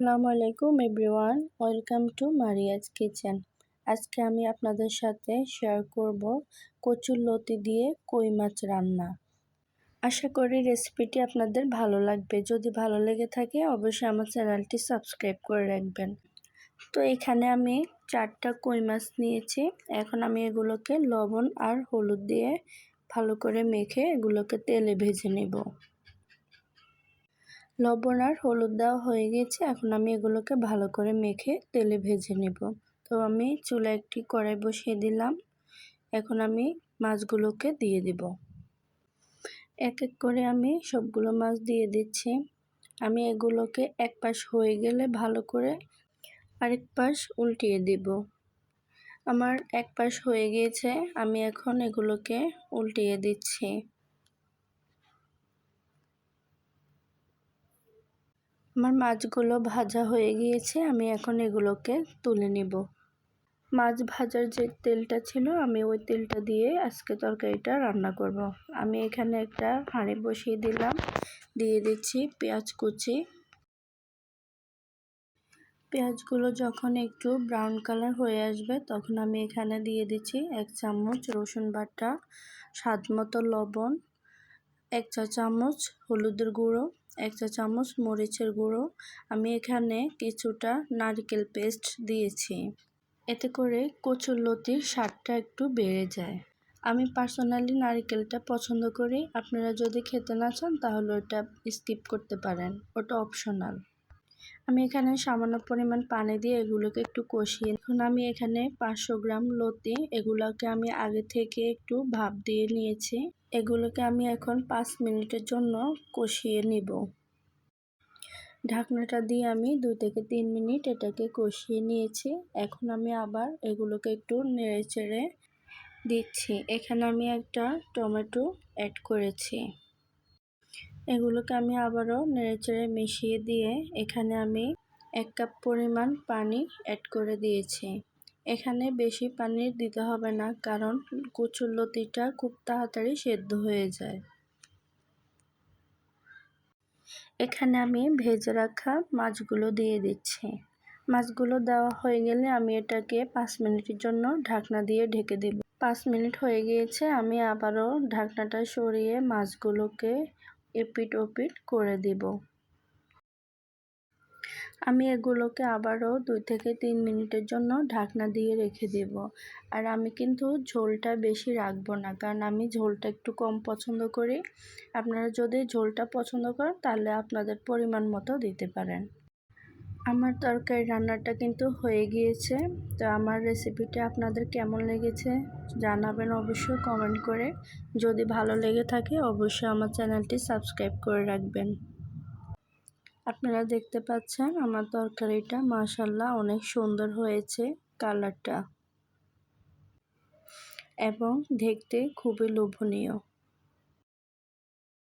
আসসালামু আলাইকুম everyone, welcome to Maria's kitchen. আজকে আমি আপনাদের সাথে শেয়ার করব কচুর লতি দিয়ে কই মাছ রান্না। আশা করি রেসিপিটি আপনাদের ভালো লাগবে। যদি ভালো লেগে থাকে, অবশ্যই আমার চ্যানেলটি সাবস্ক্রাইব করে রাখবেন। তো এখানে আমি চারটা কই মাছ নিয়েছি। এখন আমি এগুলোকে লবণ আর হলুদ দিয়ে ভালো করে মেখে এগুলোকে তেলে ভেজে নেব। লবণ আর হলুদ দেওয়া হয়ে গেছে। এখন আমি এগুলোকে ভালো করে মেখে তেলে ভেজে নেব। তো আমি চুলা একটি কড়াই বসিয়ে দিলাম। এখন আমি মাছগুলোকে দিয়ে দিব। এক এক করে আমি সবগুলো মাছ দিয়ে দিচ্ছি। আমি এগুলোকে এক পাশ হয়ে গেলে ভালো করে আরেক পাশ উল্টিয়ে দিব। আমার এক পাশ হয়ে গিয়েছে। আমি এখন এগুলোকে উল্টিয়ে দিচ্ছি। আমার মাছগুলো ভাজা হয়ে গিয়েছে, আমি এখন এগুলোকে তুলে নিব মাছ ভাজার যে তেলটা ছিল, আমি ওই তেলটা দিয়ে আজকে তরকারিটা রান্না করব। আমি এখানে একটা হাঁড়ি বসিয়ে দিলাম, দিয়ে দিচ্ছি পেঁয়াজ কুচি পেঁয়াজগুলো যখন একটু ব্রাউন কালার হয়ে আসবে, তখন আমি এখানে দিয়ে দিচ্ছি এক চামচ রসুন বাটা, স্বাদ মতো লবণ, এক চা চামচ হলুদের গুঁড়ো এক চামচ মরিচের গুঁড়ো। আমি এখানে কিছুটা নারকেল পেস্ট দিয়েছি। এতে করে কচুর লতির স্বাদটা একটু বেড়ে যায়। আমি পার্সোনালি নারিকেলটা পছন্দ করি। আপনারা যদি খেতে না চান, তাহলে ওটা স্কিপ করতে পারেন। ওটা অপশনাল। আমি এখানে সামান্য পরিমাণ পানি দিয়ে এগুলোকে একটু কষিয়ে এখন আমি এখানে পাঁচশো গ্রাম লতি। এগুলোকে আমি আগে থেকে একটু ভাপ দিয়ে নিয়েছি। এগুলোকে আমি এখন পাঁচ মিনিটের জন্য কষিয়ে নিব। ঢাকনাটা দিয়ে আমি দু থেকে তিন মিনিট এটাকে কষিয়ে নিয়েছি। এখন আমি আবার এগুলোকে একটু নেড়ে চেড়ে দিচ্ছি। এখানে আমি একটা টমেটো অ্যাড করেছি। এগুলোকে আমি আবারও নেড়ে চেড়ে মিশিয়ে দিয়ে এখানে আমি এক কাপ পরিমাণ পানি অ্যাড করে দিয়েছি। এখানে বেশি পানি দিতে হবে না, কারণ কচুর লতিটা খুব তাড়াতাড়ি সেদ্ধ হয়ে যায়। এখানে আমি ভেজে রাখা মাছগুলো দিয়ে দিচ্ছি। মাছগুলো দেওয়া হয়ে গেলে আমি এটাকে পাঁচ মিনিটের জন্য ঢাকনা দিয়ে ঢেকে দেব। পাঁচ মিনিট হয়ে গিয়েছে, আমি আবারও ঢাকনাটা সরিয়ে মাছগুলোকে এপিট ওপিট করে দিব। আমি এগুলোকে আবারও দুই থেকে তিন মিনিটের জন্য ঢাকনা দিয়ে রেখে দেব। আর আমি কিন্তু ঝোলটা বেশি রাখব না, কারণ আমি ঝোলটা একটু কম পছন্দ করি। আপনারা যদি ঝোলটা পছন্দ করেন, তাহলে আপনাদের পরিমাণ মতো দিতে পারেন। আমার তরকারি রান্নাটা কিন্তু হয়ে গিয়েছে। তো আমার রেসিপিটা আপনাদের কেমন লেগেছে জানাবেন অবশ্যই কমেন্ট করে। যদি ভালো লেগে থাকে, অবশ্যই আমার চ্যানেলটি সাবস্ক্রাইব করে রাখবেন। আপনারা দেখতে পাচ্ছেন আমার তরকারিটা মাশাল্লাহ অনেক সুন্দর হয়েছে কালারটা। এবং দেখতে খুবই লোভনীয়।